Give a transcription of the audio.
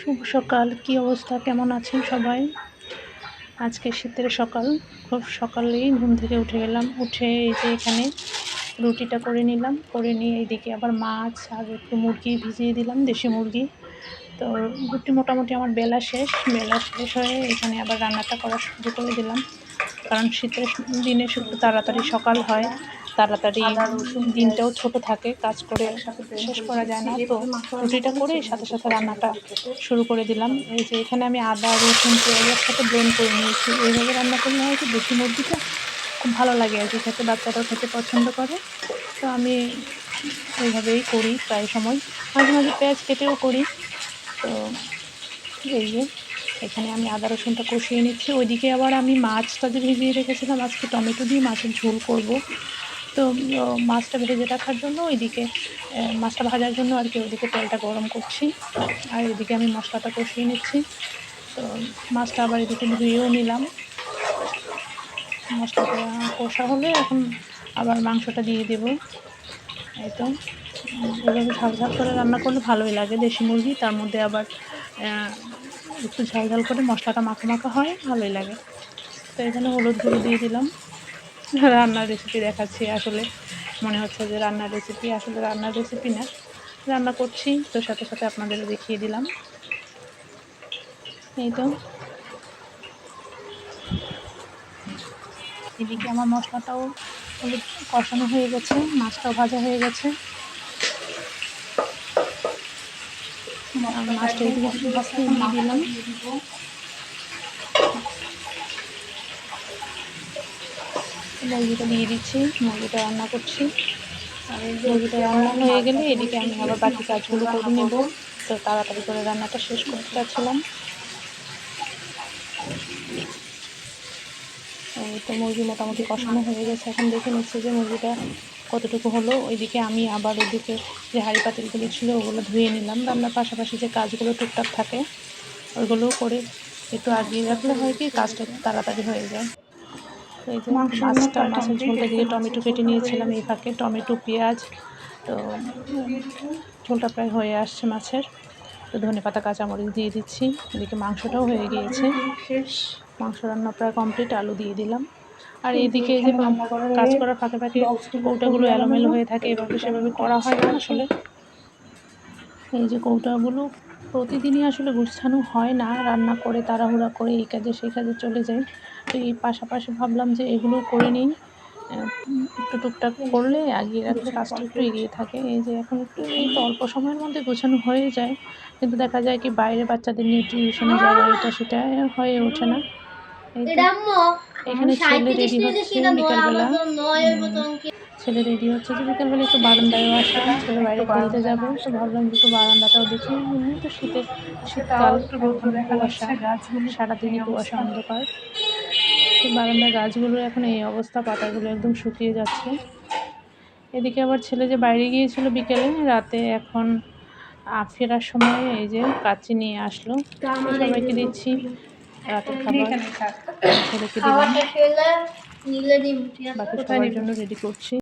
শুভ সকাল। কি অবস্থা? কেমন আছেন সবাই? আজকে শীতের সকাল। খুব সকালেই ঘুম থেকে উঠে গেলাম। উঠে এই যে এখানে রুটিটা করে নিলাম। করে নিয়ে এইদিকে আবার মাছ আর একটু মুরগি ভিজিয়ে দিলাম, দেশি মুরগি। তো রুটি মোটামুটি আমার বেলা শেষ। বেলা শেষ হয়ে এখানে আবার রান্নাটা করা শুরু করে দিলাম। কারণ শীতের দিনে শুধু তাড়াতাড়ি সকাল হয়। তাড়াতাড়ি দিনটাও ছোট থাকে কাজ করে শেষ করা যায় না। তো রুটিটা করে সাথে সাথে রান্নাটা শুরু করে দিলাম। এই যে এখানে আমি আদা রসুন পেঁয়াজের সাথে ব্লেন্ড করে নিয়েছি। এইভাবে রান্না করলে হয় কি দেশি মুরগিটা খুব ভালো লাগে। আর কি খেতে বাচ্চাটাও খেতে পছন্দ করে। তো আমি এইভাবেই করি প্রায় সময়। মাঝে মাঝে পেঁয়াজ কেটেও করি। তো এই যে এখানে আমি আদা রসুনটা কষিয়ে নিচ্ছি। ওইদিকে আবার আমি মাছটা যে ভিজিয়ে রেখেছিলাম আজকে টমেটো দিয়ে মাছের ঝোল করব। তো মাছটা ভেজে রাখার জন্য ওইদিকে মাছটা ভাজার জন্য আর কি ওইদিকে তেলটা গরম করছি। আর এদিকে আমি মশলাটা কষিয়ে নিচ্ছি। তো, মাছটা আবার এদিকে ধুয়েও নিলাম। মশলাটা কষা হলে এখন আবার মাংসটা দিয়ে দেবো। এই তো, এভাবে ঝাল ঝাল করে রান্না করলে ভালোই লাগে দেশি মুরগি, তার মধ্যে আবার একটু ঝাল ঝাল করে মশলাটা মাখা মাখা হয়, ভালোই লাগে। তো এখানে হলুদ গুঁড়ো দিয়ে দিলাম। রান্নার রেসিপি দেখাচ্ছি আসলে। মনে হচ্ছে যে রান্নার রেসিপি আসলে রান্নার রেসিপি না। রান্না করছি, তো সাথে সাথে আপনাদেরও দেখিয়ে দিলাম। এই তো। এদিকে আমার মশলাটাও কষানো হয়ে গেছে, মাছটাও ভাজা হয়ে গেছে। মাছটা এদিকে দিলাম। মুরগিটা দিয়ে দিচ্ছি, মুরগিটা রান্না করছি। মুরগিটা রান্না হয়ে গেলে এদিকে আমি আবার বাকি কাজগুলো করে নেব। তো তাড়াতাড়ি করে রান্নাটা শেষ করতে চাচ্ছিলাম। তো মুরগি মোটামুটি কষানো হয়ে গেছে। এখন দেখে নিচ্ছে যে মুরগিটা কতটুকু হলো। ওইদিকে আমি আবার ওইদিকে যে হাঁড়ি পাতিলগুলো ছিল, ওগুলো ধুয়ে নিলাম। রান্নার পাশাপাশি যে কাজগুলো টুকটাক থাকে ওইগুলোও করে একটু আগিয়ে রাখলে হয় কি, কাজটা তাড়াতাড়ি হয়ে যায়। এই যে মাছটা মাছের ঝোলটা দিয়ে টমেটো কেটে নিয়েছিলাম এই ফাঁকে টমেটো পেঁয়াজ তো ঝোলটা প্রায় হয়ে আসছে মাছের। তো ধনে পাতা কাঁচামরিচ দিয়ে দিচ্ছি এদিকে মাংসটাও হয়ে গিয়েছে। মাংস রান্না প্রায় কমপ্লিট আলু দিয়ে দিলাম। আর এদিকে এই যে কাজ করার ফাঁকে ফাঁকে কৌটাগুলো এলোমেলো হয়ে থাকে এভাবে সেভাবে করা হয় না আসলে। এই যে কৌটাগুলো প্রতিদিনই আসলে গুছানো হয় না রান্না করে তাড়াহুড়া করে এই কাজে সেই কাজে চলে যায় তো এই পাশাপাশি ভাবলাম যে এগুলো করে নিই। একটু টুকটাক করলে এগিয়ে রাখলে কাজটা একটু এগিয়ে থাকে। এই যে এখন একটু এই তো অল্প সময়ের মধ্যে গোছানো হয়ে যায়। কিন্তু দেখা যায় কি বাইরে বাচ্চাদের নিয়ে টিউশনে যাওয়া এটা সেটা হয়ে ওঠে না। এখানে ছেলে রেডি হচ্ছে বিকালবেলা ছেলে রেডি হচ্ছে যে বিকালবেলা একটু বারান্দায়ও আসলাম ছেলে বাইরে খেলতে যাব। তো ভাবলাম যে একটু বারান্দাটাও দেখি। এমনি তো শীতের শীতকাল কুয়াশা। সারাদিনই কুয়াশা অন্ধকার। বারান্দার গাছগুলোর এখন এই অবস্থা পাতাগুলো একদম শুকিয়ে যাচ্ছে। এদিকে আবার ছেলে যে বাইরে গিয়েছিল বিকেলে রাতে এখন ফেরার সময় এই যে কাচি নিয়ে আসলো। সবাইকে দিচ্ছি রাতের খাবার। ছেলেকে দিলাম। বাকি সবার জন্য রেডি করছি।